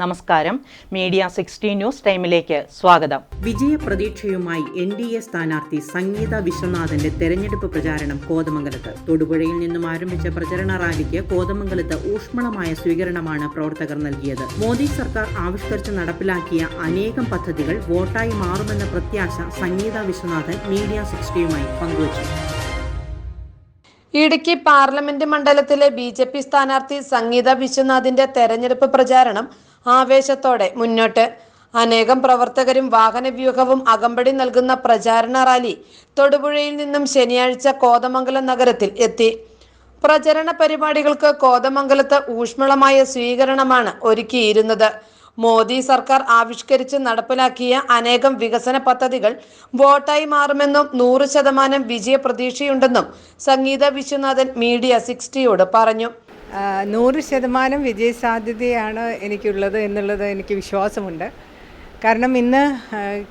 നമസ്കാരം. Media sixty news ടൈമിലേക്ക് സ്വാഗതം. വിജയപ്രതീക്ഷയുമായി എൻ ഡി എ സ്ഥാനാർത്ഥി സംഗീത വിശ്വനാഥന്റെ തെരഞ്ഞെടുപ്പ് പ്രചാരണം കോതമംഗലത്ത്. തൊടുപുഴയിൽ നിന്നും ആരംഭിച്ച പ്രചരണ റാലിക്ക് കോതമംഗലത്ത് ഊഷ്മളമായ സ്വീകരണമാണ് പ്രവർത്തകർ നൽകിയത്. മോദി സർക്കാർ ആവിഷ്കരിച്ച് നടപ്പിലാക്കിയ അനേകം പദ്ധതികൾ വോട്ടായി മാറുമെന്ന പ്രത്യാശ സംഗീത വിശ്വനാഥൻ മീഡിയ സിക്സ്റ്റിയുമായി പങ്കുവച്ചു. ഇടുക്കി പാർലമെന്റ് മണ്ഡലത്തിലെ ബി ജെ പി സ്ഥാനാർത്ഥി സംഗീത വിശ്വനാഥിന്റെ തെരഞ്ഞെടുപ്പ് പ്രചാരണം ആവേശത്തോടെ മുന്നോട്ട്. അനേകം പ്രവർത്തകരും വാഹനവ്യൂഹവും അകമ്പടി നൽകുന്ന പ്രചാരണ റാലി തൊടുപുഴയിൽ നിന്നും ശനിയാഴ്ച കോതമംഗലം നഗരത്തിൽ എത്തി. പ്രചരണ പരിപാടികൾക്ക് കോതമംഗലത്ത് ഊഷ്മളമായ സ്വീകരണമാണ് ഒരുക്കിയിരുന്നത്. മോദി സർക്കാർ ആവിഷ്കരിച്ച് നടപ്പിലാക്കിയ അനേകം വികസന പദ്ധതികൾ വോട്ടായി മാറുമെന്നും നൂറ് ശതമാനം വിജയ പ്രതീക്ഷയുണ്ടെന്നും സംഗീത വിശ്വനാഥൻ മീഡിയ സിക്സ്റ്റിയോട് പറഞ്ഞു. നൂറ് ശതമാനം വിജയസാധ്യതയാണ് എനിക്കുള്ളത് എന്നുള്ളത് എനിക്ക് വിശ്വാസമുണ്ട്. കാരണം ഇന്ന്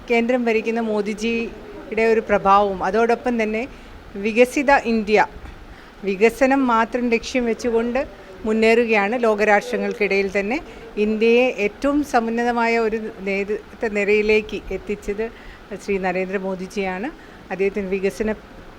കേന്ദ്രം ഭരിക്കുന്ന മോദിജിയുടെ ഒരു പ്രഭാവവും അതോടൊപ്പം തന്നെ വികസിത ഇന്ത്യ വികസനം മാത്രം ലക്ഷ്യം വെച്ചുകൊണ്ട് മുന്നേറുകയാണ് ലോകരാഷ്ട്രങ്ങൾക്കിടയിൽ തന്നെ ഇന്ത്യയെ ഏറ്റവും സമുന്നതമായ ഒരു നേതൃത്വ നിരയിലേക്ക് എത്തിച്ചത് ശ്രീ നരേന്ദ്രമോദിജിയാണ്. അദ്ദേഹത്തിന് വികസന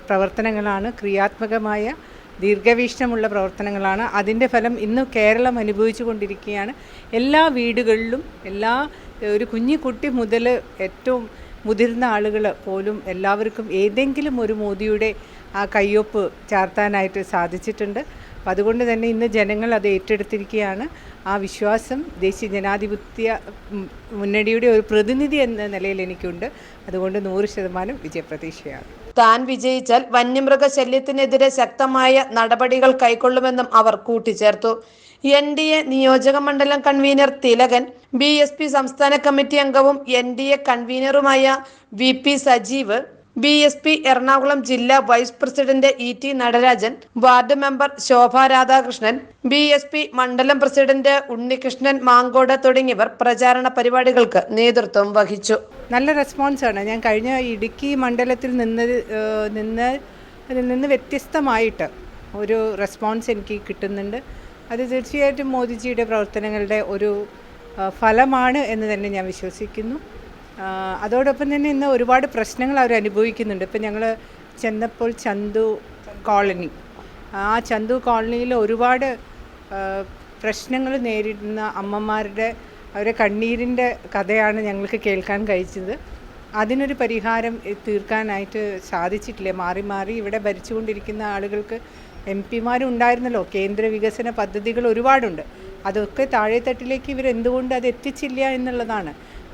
പ്രവർത്തനങ്ങളാണ് ക്രിയാത്മകമായ ദീർഘവീക്ഷണമുള്ള പ്രവർത്തനങ്ങളാണ്. അതിന്റെ ഫലം ഇന്ന് കേരളം അനുഭവിച്ചു കൊണ്ടിരിക്കുകയാണ്. എല്ലാ വീടുകളിലും എല്ലാ ഒരു കുഞ്ഞു കുട്ടി മുതൽ ഏറ്റവും മുതിർന്ന ആളുകൾ പോലും എല്ലാവർക്കും ഏതെങ്കിലും ഒരു മോദിയുടെ ആ കയ്യൊപ്പ് ചാർത്താനായിട്ട് സാധിച്ചിട്ടുണ്ട്. അപ്പം അതുകൊണ്ട് തന്നെ ഇന്ന് ജനങ്ങൾ അത് ഏറ്റെടുത്തിരിക്കുകയാണ്. ആ വിശ്വാസം ദേശീയ ജനാധിപത്യ മുന്നണിയുടെ ഒരു പ്രതിനിധി എന്ന നിലയിൽ എനിക്കുണ്ട്. അതുകൊണ്ട് നൂറ് ശതമാനം വിജയപ്രതീക്ഷയാണ്. താൻ വിജയിച്ചാൽ വന്യമൃഗ ശല്യത്തിനെതിരെ ശക്തമായ നടപടികൾ കൈക്കൊള്ളുമെന്നും അവർ കൂട്ടിച്ചേർത്തു. എൻ ഡി എ നിയോജക മണ്ഡലം convener Thilakan B S P സംസ്ഥാന കമ്മിറ്റി അംഗവും N D A കൺവീനറുമായ V P Sajeev B S P Ernakulam ജില്ലാ vice president E T Natarajan ward member Shobha Radhakrishnan B S P മണ്ഡലം president Unnikrishnan Mankode തുടങ്ങിയവർ പ്രചാരണ പരിപാടികൾക്ക് നേതൃത്വം വഹിച്ചു. നല്ല റെസ്പോൺസാണ് ഞാൻ കഴിഞ്ഞ ഇടുക്കി മണ്ഡലത്തിൽ നിന്ന് നിന്ന് അതിൽ നിന്ന് വ്യത്യസ്തമായിട്ട് ഒരു റെസ്പോൺസ് എനിക്ക് കിട്ടുന്നുണ്ട്. അത് തീർച്ചയായിട്ടും മോദിജിയുടെ പ്രവർത്തനങ്ങളുടെ ഒരു ഫലമാണ് എന്ന് തന്നെ ഞാൻ വിശ്വസിക്കുന്നു. അതോടൊപ്പം തന്നെ ഇന്ന് ഒരുപാട് പ്രശ്നങ്ങൾ അവർ അനുഭവിക്കുന്നുണ്ട്. ഇപ്പം ഞങ്ങൾ ചെന്നപ്പോൾ ചന്തു കോളനി. ആ ചന്തു കോളനിയിൽ ഒരുപാട് പ്രശ്നങ്ങൾ നേരിടുന്ന അമ്മമാരുടെ അവരെ കണ്ണീരിന്റെ കഥയാണ് ഞങ്ങൾക്ക് കേൾക്കാൻ കഴിച്ചത്. അതിനൊരു പരിഹാരം തീർക്കാനായിട്ട് സാധിച്ചിട്ടില്ല. മാറി മാറി ഇവിടെ ഭരിച്ചുകൊണ്ടിരിക്കുന്ന ആളുകൾക്ക് എം പിമാരും ഉണ്ടായിരുന്നല്ലോ കേന്ദ്ര വികസന പദ്ധതികൾ ഒരുപാടുണ്ട്. അതൊക്കെ താഴെത്തട്ടിലേക്ക് ഇവർ എന്തുകൊണ്ട് അത് എത്തിച്ചില്ല എന്നുള്ളതാണ്.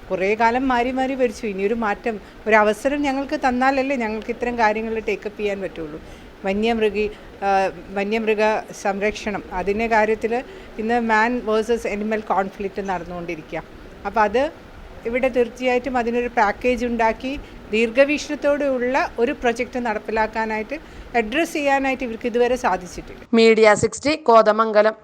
കുറേ കാലം മാറി മാറി ഭരിച്ചു. ഇനിയൊരു മാറ്റം ഒരു അവസരം ഞങ്ങൾക്ക് തന്നാലല്ലേ ഞങ്ങൾക്ക് ഇത്തരം കാര്യങ്ങൾ ടേക്കപ്പ് ചെയ്യാൻ പറ്റുള്ളൂ. വന്യമൃഗി വന്യമൃഗ സംരക്ഷണം. അതിന്റെ കാര്യത്തിൽ ഇന്ന് മാൻ വേഴ്സസ് എനിമൽ കോൺഫ്ലിക്റ്റ് നടന്നുകൊണ്ടിരിക്കുക. അപ്പോൾ അത് ഇവിടെ തീർച്ചയായിട്ടും അതിനൊരു പാക്കേജ് ഉണ്ടാക്കി ദീർഘവീക്ഷണത്തോടെയുള്ള ഒരു പ്രൊജക്റ്റ് നടപ്പിലാക്കാനായിട്ട് അഡ്രസ്സ് ചെയ്യാനായിട്ട് ഇവർക്ക് ഇതുവരെ സാധിച്ചിട്ടില്ല. Media sixty Kothamangalam.